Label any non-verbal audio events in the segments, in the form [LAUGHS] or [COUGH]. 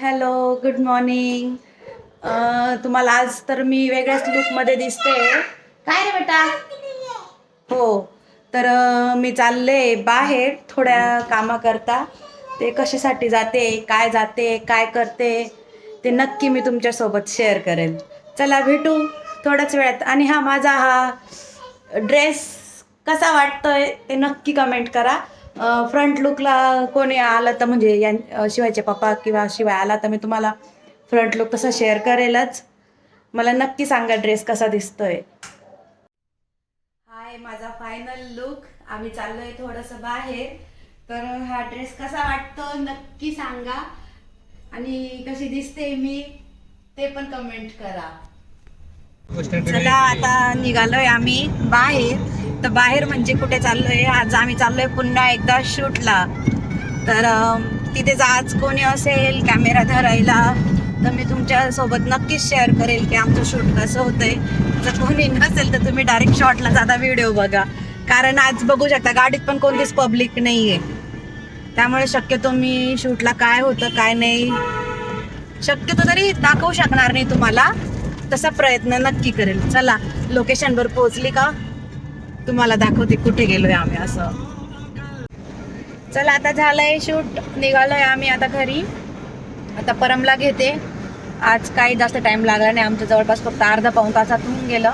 Hello good morning तुम्हाला आज तर मी वेगळ्याच लुकमध्ये दिसते. काय रे बेटा? हो तर मी चालले बाहेर थोड्या कामाकरता. ते कशासाठी जाते काय जाते काय करते ते नक्की मी तुमच्यासोबत शेअर करेन चला भेटू थोड्याच वेळात. आणि हा माझा हा ड्रेस कसा वाटतोय ते नक्की कमेंट करा. फ्रंट लुकला कोणी आलं तर म्हणजे यां शिवायचे पप्पा किंवा शिवाय आला तर मी तुम्हाला फ्रंट लुक तसा शेअर करेलच. मला नक्की सांगा ड्रेस कसा दिसतोय. हाय माझा फायनल लुक आम्ही चाललोय थोडंसं बाहेर. तर हा ड्रेस कसा वाटतो नक्की सांगा. आणि कशी दिसते मी ते पण कमेंट करा. चला आता निघालोय आम्ही बाहेर. तर बाहेर म्हणजे कुठे चाललोय आज आम्ही चाललोय पुन्हा एकदा शूटला. तर तिथे आज कोणी असेल कॅमेरा धरायला तर मी तुमच्यासोबत नक्कीच शेअर करेल की आमचं शूट कसं होतंय. जर कोणी नसेल तर तुम्ही डायरेक्ट शॉटला जाता व्हिडिओ बघा. कारण आज बघू शकता गाडीत पण कोणतीच पब्लिक नाही आहे त्यामुळे शक्यतो मी शूटला काय होतं काय नाही शक्यतो तरी दाखवू शकणार नाही तुम्हाला. तसा प्रयत्न नक्की करेल. चला लोकेशनवर पोहोचली का? तुम्हाला दाखवते कुठे गेलोय आम्ही असं. चला आता झालंय शूट. निघालोय आम्ही आता घरी. आता परमला घेते. आज काही जास्त टाइम लागला नाही. आमच्या जवळपास फक्त अर्धा पाऊण तासात होऊन गेलं.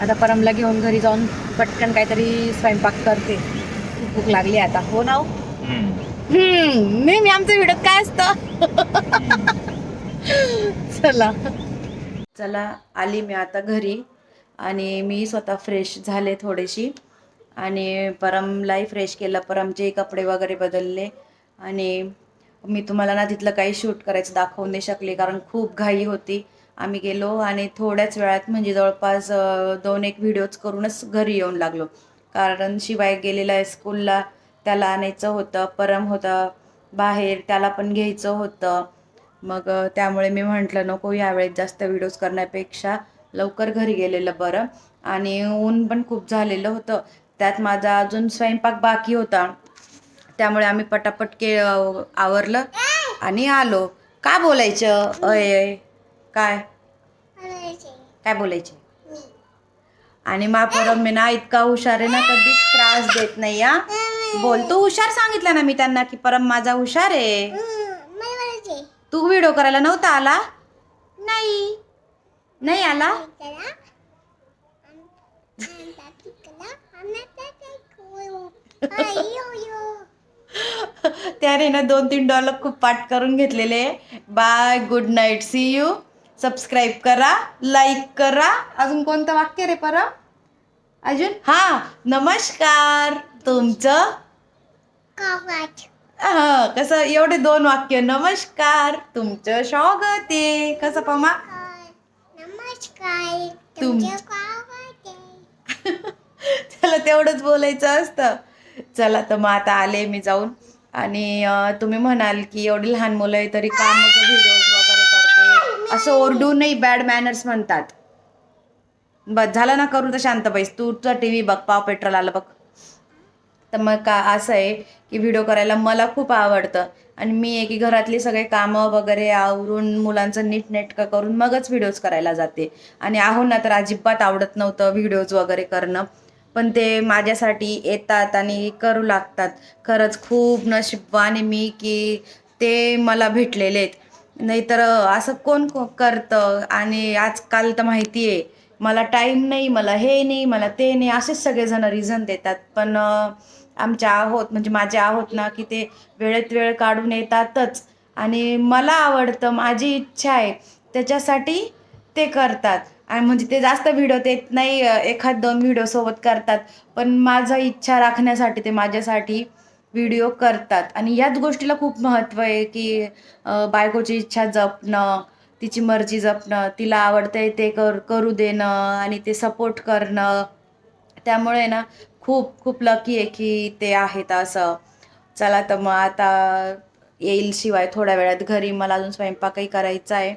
आता परमला घेऊन घरी जाऊन पटकन काहीतरी स्वयंपाक करते. खूप भूक लागली आता. हो ना हो? हम्म. नेहमी आमच्या व्हिडिओत काय असतं? चला. चला आली मी आता घरी. आणि मी स्वतः फ्रेश झाले थोडीशी. आणि परमलाही फ्रेश केलं. परमचे कपडे वगैरे बदलले. आणि मी तुम्हाला ना तिथलं काही शूट करायचं दाखवू नाही शकले. कारण खूप घाई होती. आम्ही गेलो आणि थोड्याच वेळात म्हणजे जवळपास दोन एक व्हिडिओज करूनच घरी येऊन लागलो. कारण शिवाय गेलेला आहे स्कूलला त्याला आणायचं होतं. परम होतं बाहेर त्याला पण घ्यायचं होतं. मग त्यामुळे मी म्हटलं नको यावेळेस जास्त व्हिडिओज करण्यापेक्षा लवकर घरी गेलेलं बरं. आणि ऊन पण खूप झालेलं होतं. त्यात माझा अजून स्वयंपाक बाकी होता. त्यामुळे आम्ही पटापट के आवरलं आणि आलो. काय बोलायचं? अय काय? काय बोलायचे? आणि मी ना इतका हुशार आहे ना कधीच त्रास देत नाही या बोल तू हुशार सांगितलं ना मी त्यांना की परम माझा हुशार आहे. तू व्हिडिओ करायला नव्हता आला? नाही. नाही आला? [LAUGHS] त्याने ना दोन तीन डॉलर खूप पाठ करून घेतलेले. Bye good night see you subscribe करा लाईक करा. अजून कोणतं वाक्य रे परम अजून? हा नमस्कार. तुमचं? हा कसं एवढे दोन वाक्य. नमस्कार. तुमचं स्वागत आहे. कसं पमा? तुम-. चला [LAUGHS] तेवढंच बोलायचं असतं. चला तर मग आता आले मी जाऊन. आणि तुम्ही म्हणाल की एवढी लहान मुलं आहे तरी का मग व्हिडिओज वगैरे करते. असं ओरडू नाही बॅड मॅनर्स म्हणतात. बस झालं ना करू तर शांत बैस. तू तुझा टी व्ही बघ पाव पेट्रोल आलं बघ. तर मग का असं आहे की व्हिडिओ करायला मला खूप आवडतं. आणि मी आहे की घरातली सगळे कामं वगैरे आवरून मुलांचं नीटनेटकं करून मगच व्हिडिओज करायला जाते. आणि आहोंना तर अजिबात आवडत नव्हतं व्हिडिओज वगैरे करणं. पण ते माझ्यासाठी येतात आणि करू लागतात. खरंच खूप नशीबवान मी की ते मला भेटलेले आहेत. नाहीतर असं कोण को- करतं? आणि आजकाल तर माहिती आहे मला टाईम नाही मला हे नाही मला ते नाही असेच सगळेजण रिझन देतात. पण आमच्या आहोत म्हणजे माझे आहोत ना की ते वेळेत वेळ काढून येतातच. आणि मला आवडतं माझी इच्छा आहे त्याच्यासाठी ते करतात. आणि म्हणजे ते जास्त व्हिडिओ देत नाही एखाद दोन व्हिडिओ सोबत करतात पण माझा इच्छा राखण्यासाठी ते माझ्यासाठी व्हिडिओ करतात. आणि याच गोष्टीला खूप महत्त्व आहे की बायकोची इच्छा जपणं तिची मर्जी जपणं तिला आवडतंय ते कर करू देणं आणि ते सपोर्ट करणं. त्यामुळे ना खूप खूप लकी आहे की ते आहेत असं. चला तर मग आता येईल शिवाय थोड्या वेळात. घरी मला अजून स्वयंपाकही करायचा आहे.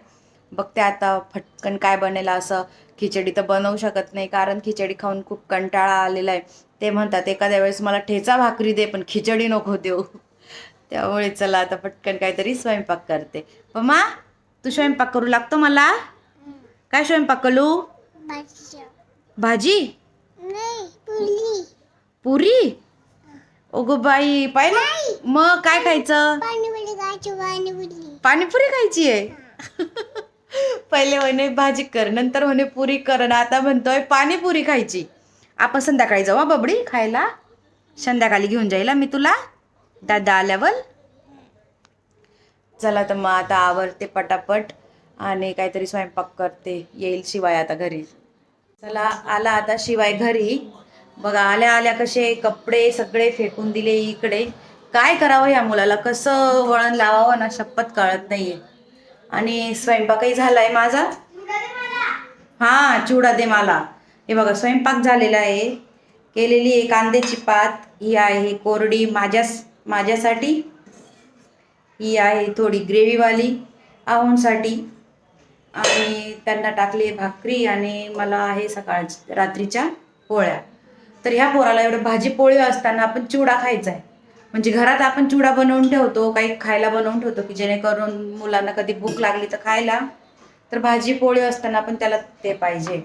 बघते आता फटकन काय बनेल असं. खिचडी तर बनवू शकत नाही कारण खिचडी खाऊन खूप कंटाळा आलेला आहे. ते म्हणतात एखाद्या वेळेस मला ठेचा भाकरी दे पण खिचडी नको देऊ. त्यामुळे चला आता पटकन काहीतरी स्वयंपाक करते. पम्मा तू स्वयंपाक करू लागतो मला? काय स्वयंपाक करू? भाजी. पुरी? ओगो बाई पाहिलं मग काय खायचं? पाणीपुरी खायची पाणीपुरी. पाणीपुरी खायची आहे? पहिले म्हणे भाजी कर नंतर म्हणे पुरी कर आता म्हणतोय पाणीपुरी खायची. आपण संध्याकाळी जाऊ हा बबडी खायला. संध्याकाळी घेऊन जाईल मी तुला. दादा आल्यावर. चला तर मग आता आवरते पटापट आणि काहीतरी स्वयंपाक करते. येईल शिवाय आता घरी. चला आला आता शिवाय घरी. बघा आल्या आल्या कसे कपडे सगळे फेकून दिले इकडे. काय करावं या मुलाला? कसं वळण लावावं ना शपथ कळत नाहीये. आणि स्वयंपाकही झालाय माझा. हा चिवडा दे मला. हे बघा स्वयंपाक झालेला आहे. केलेली आहे कांद्याची पात ही आहे कोरडी माझ्या माझ्यासाठी. ही आहे थोडी ग्रेव्हीवाली आहोंसाठी आणि त्यांना टाकली भाकरी आणि मला आहे सकाळ रात्रीच्या पोळ्या. तर ह्या पोराला एवढं भाजी पोळी असताना आपण चिवडा खायचा आहे म्हणजे घरात आपण चिवडा बनवून ठेवतो काही खायला बनवून ठेवतो की जेणेकरून मुलांना कधी भूक लागली तर खायला तर भाजी पोळी असताना पण त्याला ते पाहिजे.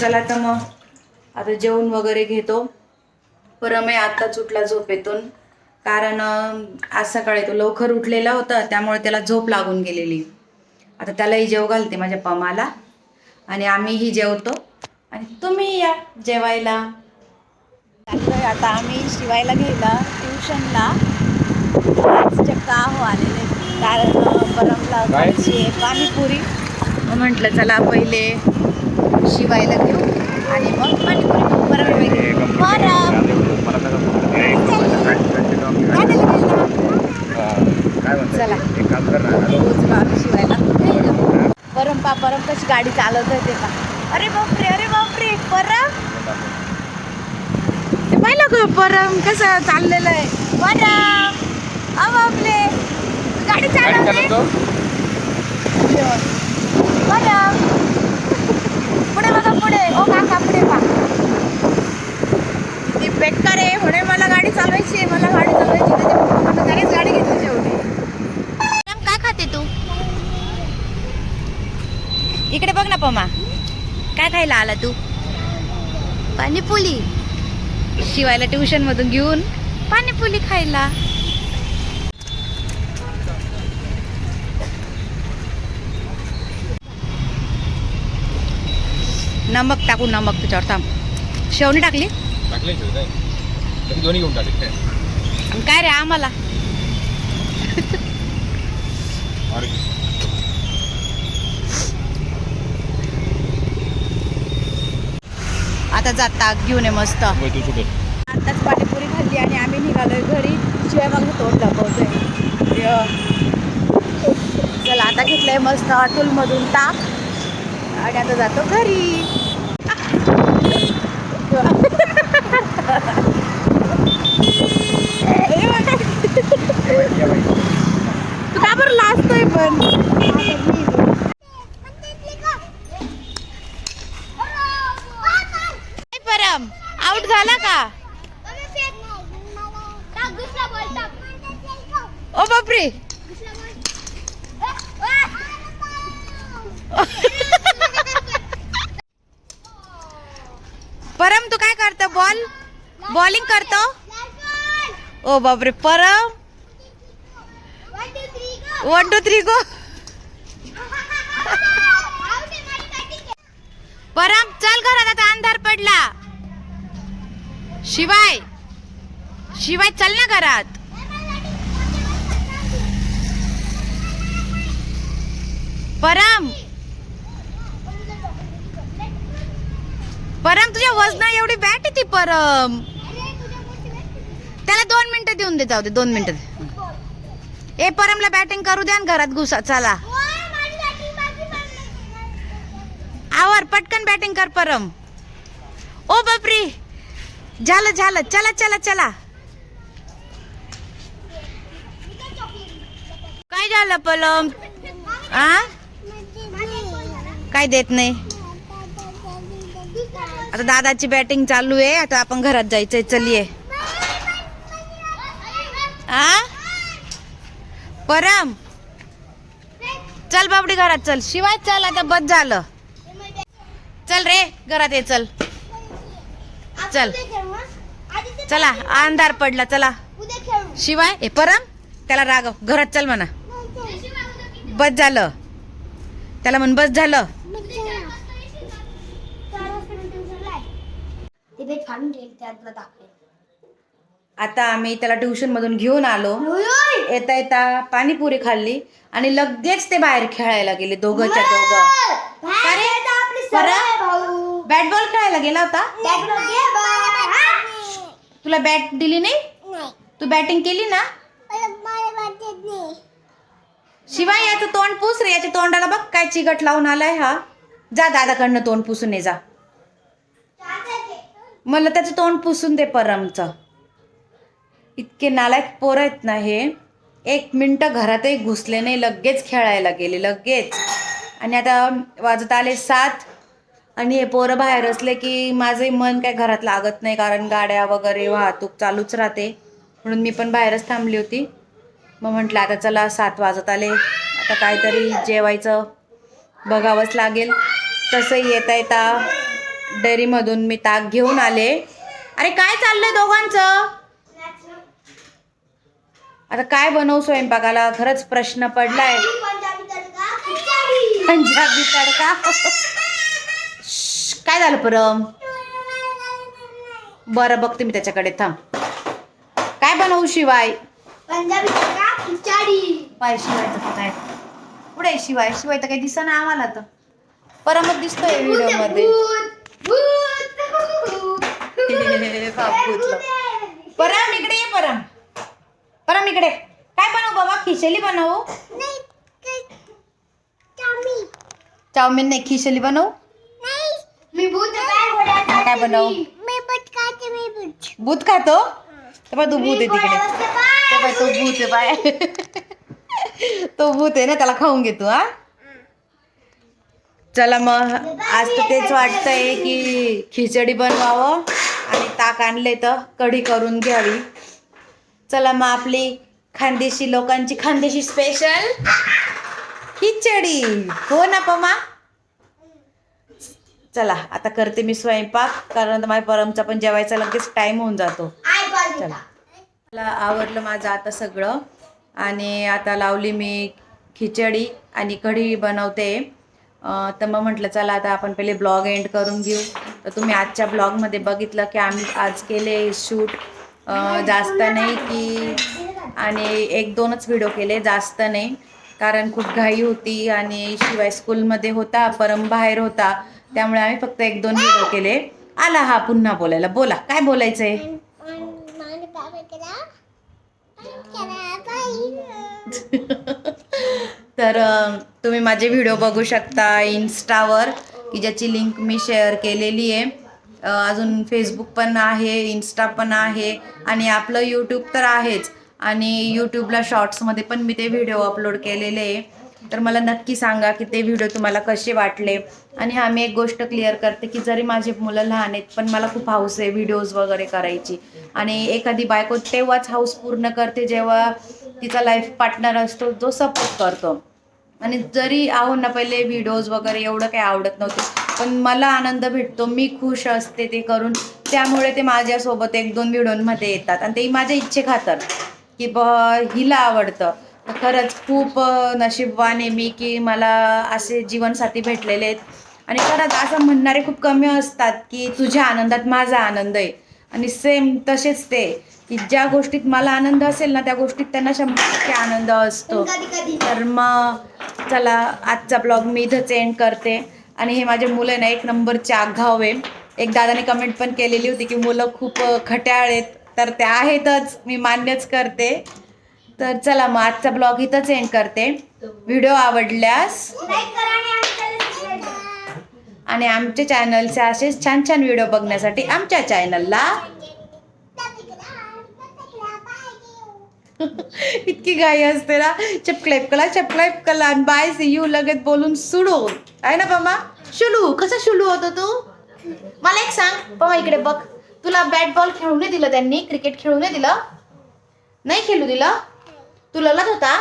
चला तर मग आता जेवण वगैरे घेतो. परमे आत्ताच उठला झोपेतून कारण आज सकाळी तो लवकर उठलेला होता त्यामुळे त्याला झोप लागून गेलेली. आता त्यालाही जेव घालते माझ्या पमाला. आणि आम्हीही जेवतो. आणि तुम्ही या जेवायला. चाललोय आता आम्ही शिवायला घ्यायला ट्युशनला. चक्का हो आलेले. कारण खायची आहे पाणीपुरी म्हटलं चला पहिले शिवायला घेऊ आणि मग पाणीपुरी परम परम चला. शिवायला परम पा परम कशी गाडी चालवत ते का अरे बापरे अरे बापरे परम पाहिलं का परम कसं चाललेलं आहे. परम! अ बापले गाडी चालवते. परम! पुढे बघा पुढे. ओ काका पुढे पा ती बेकार आहे. म्हणे मला गाडी चालवायची आहे मला गाडी चालवायची. त्याच्या त्यानेच गाडी घेतली शेवटी परम, काय खाते तू? इकडे बघ ना पमा. काय खायला आला तू? पाणीपुरी. शिवायला ट्युशन मधून घेऊन पाणीपुरी खायला. नमक टाकू नमक त्याच्यावर थांब. शेवणी टाकली? टाकले दोन्ही घेऊन टाकले. काय रे आम्हाला? आता जाता घेऊन ये मस्त. आताच पाणीपुरी खाल्ली आणि आम्ही निघालोय घरी. शिवाय मग तोंड दाखवतोय. चला आता घेतलंय मस्त मधून ताक. आणि आता जातो घरी. [LAUGHS] तू का बरं लाजतोय पण काय परम आउट झाला का? ओ बापरे. [LAUGHS] परम तू काय करतो? बॉल. बॉलिंग करतो? ओ बापरे परम. वन टू थ्री गो परम चल घरात आता अंधार पडला. शिवाय शिवाय चल ना घरात. परम. परम तुझ्या वजना एवढी बॅट आहे ती परम. त्याला दोन मिनिटं देऊन दे जाऊ दे दोन मिनिटं ए परमला बॅटिंग करू द्या घरात घुसा चला. आवर पटकन बॅटिंग कर परम. ओ बापरी. झालं झालं. चला चला चला. काय झालं पलम? आ? काय देत नाही? आता दादाची बॅटिंग चालू आहे. आता आपण घरात जायचंय. चलिये. आ? परम? चल बाबडी घरात चल. शिवाय चल आता बस झालं. चल रे घरात ये चल. चल. चला अंधार पडला चला. शिवाय ए परम त्याला रागव. घरात चल म्हणा. बस झालं. त्याला म्हण बस झालं. आता आम्ही त्याला ट्युशन मधून घेऊन आलो. येता येता पाणीपुरी खाल्ली आणि लगेच ते बाहेर खेळायला गेले दोघंच्या दोघं. अरे, बरं? बॅट बॉल खेळायला गेला होता? तुला बॅट दिली नाही? तू बॅटिंग केली ना? शिवाय याचं तोंड पुस रे याच्या तोंडाला बघ काय चिकट लावून आलाय हा. जा दादाकडनं तोंड पुसून ये जा. मला त्याचं तोंड पुसून दे परमचं. इतके नालायक पोरं आहेत ना हे. एक मिनटं घरातही घुसले नाही लगेच खेळायला गेले लगेच. आणि आता वाजत आले सात. आणि हे पोरं बाहेर असले की माझंही मन काय घरात लागत नाही कारण गाड्या वगैरे वाहतूक चालूच राहते. म्हणून मी पण बाहेरच थांबली होती. मग म्हटलं आता चला सात वाजत आले. आता काहीतरी जेवायचं बघावंच लागेल. तसंही येता येता डेअरीमधून मी ताक घेऊन आले. अरे काय चाललंय दोघांचं? आता काय बनवू स्वयंपाकाला? खरंच प्रश्न पडलाय. पंजाबी तडका? काय झालं परम? बरं बघते मी त्याच्याकडे. थांब. काय बनवू शिवाय? पाय शिवायचं आहे पुढे शिवाय? शिवाय तर काही दिसना आम्हाला तर. परमच दिसतोय व्हिडिओमध्ये [LAUGHS] परम इकडे ये परम. परम इकडे. काय बनवू बाबा? खिचडी बनवू? चाऊमिन नाही खिचडी बनवू? काय बनवू? मी. बट खाते मी बट भूत खातो? तर पाय तू भूत आहे तिकडे. तर तो भूत आहे बाय तो भूत आहे ना त्याला खाऊन घेतो हा? चला मग आज तर तेच वाटतंय की खिचडी बनवावं आणि ताक आणले तर कढी करून घ्यावी. चला मग आपली खानदेशी लोकांची खानदेशी स्पेशल खिचडी. हो ना पमा? चला आता करते मी स्वयंपाक कारण माझ्या परमचा पण जेवायचा लगेच टाइम होऊन जातो. चला. मला आवडलं माझं आता सगळं आणि आता लावली मी खिचडी आणि कढी बनवते. तर मग म्हटलं चला आता आपण पहिले ब्लॉग एंड करून घेऊ. तर तुम्ही आजच्या ब्लॉगमध्ये बघितलं की आम्ही आज केले शूट. जास्त नाही की आणि एक दोनच व्हिडिओ केले जास्त नाही. कारण खूप घाई होती आणि शिवाय स्कूलमध्ये होता परम बाहेर होता. त्यामुळे आम्ही फक्त एक दोन व्हिडिओ केले. आला हा पुन्हा बोलायला. बोला काय बोलायचं आहे [LAUGHS] तर तुम्ही माझे व्हिडिओ बघू शकता इन्स्टावर की ज्याची लिंक मी शेअर केलेली आहे. अजून फेसबुक पण आहे इन्स्टा पण आहे आणि आपलं यूट्यूब तर आहेच. आणि यूट्यूबला शॉर्ट्समध्ये पण मी ते व्हिडिओ अपलोड केलेले आहे. तर मला नक्की सांगा की ते व्हिडिओ तुम्हाला कसे वाटले? आणि हा मी एक गोष्ट क्लिअर करते की जरी माझी मुलं लहान आहेत पण मला खूप हाऊस आहे व्हिडिओज वगैरे करायची. आणि एखादी बायको तेव्हाच हाऊस पूर्ण करते जेव्हा तिचा लाईफ पार्टनर असतो जो सपोर्ट करतो. आणि जरी आहो ना पहिले व्हिडिओज वगैरे एवढं काही आवडत नव्हते पण मला आनंद भेटतो. मी खुश असते ते करून. त्यामुळे ते माझ्यासोबत एक दोन व्हिडिओमध्ये येतात. आणि ते माझ्या इच्छे खातर की ब हिला आवडतं. खरंच खूप नशीबवान आहे मी की मला असे जीवनसाथी भेटलेले आहेत. आणि खरंच असं म्हणणारे खूप कमी असतात की तुझ्या आनंदात माझा आनंद आहे. आणि सेम तसेच ते की ज्या गोष्टीत मला आनंद असेल ना त्या गोष्टीत त्यांना शंभर टक्के आनंद असतो. तर मग चला आजचा ब्लॉग मी इथंच एंड करते. आणि हे माझे मुलं ना एक नंबरचे आघाव आहे. एक दादाने कमेंट पण केलेली होती की मुलं खूप खट्याळ आहेत. तर त्या आहेतच मी मान्यच करते. तर चला मग आजचा ब्लॉग इथंच एंड करते. व्हिडिओ आवडल्यास आणि आमच्या चॅनलचे असेच छान छान व्हिडिओ बघण्यासाठी आमच्या चॅनलला [LAUGHS] इतकी घाई असते ना. चपक्लाईप कला चपक्लाईप कला आणि बाय सी यू लगेच बोलून सुडू आहे ना पमा शुलू कसा शुलू होतो तू? मला एक सांग. पमा इकडे बघ. तुला बॅट बॉल खेळू नाही दिलं त्यांनी? क्रिकेट खेळू नाही दिलं? नाही खेळू दिलं? तू लढत होता?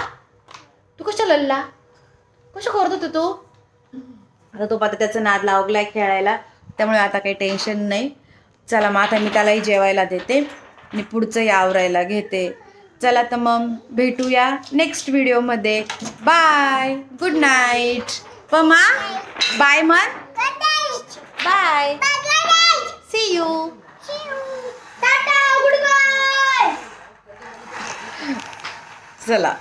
तू कशा लल्ला कसं करत होतो तू? आता तो आता त्याचं नाद लावलाय खेळायला. त्यामुळे आता काही टेन्शन नाही. चला मग आता मी त्यालाही जेवायला देते. आणि पुढचंही आवरायला घेते. चला तर मग भेटूया नेक्स्ट व्हिडिओमध्ये बाय गुड नाईट पमा. बाय मन. Bye see you tata good bye चला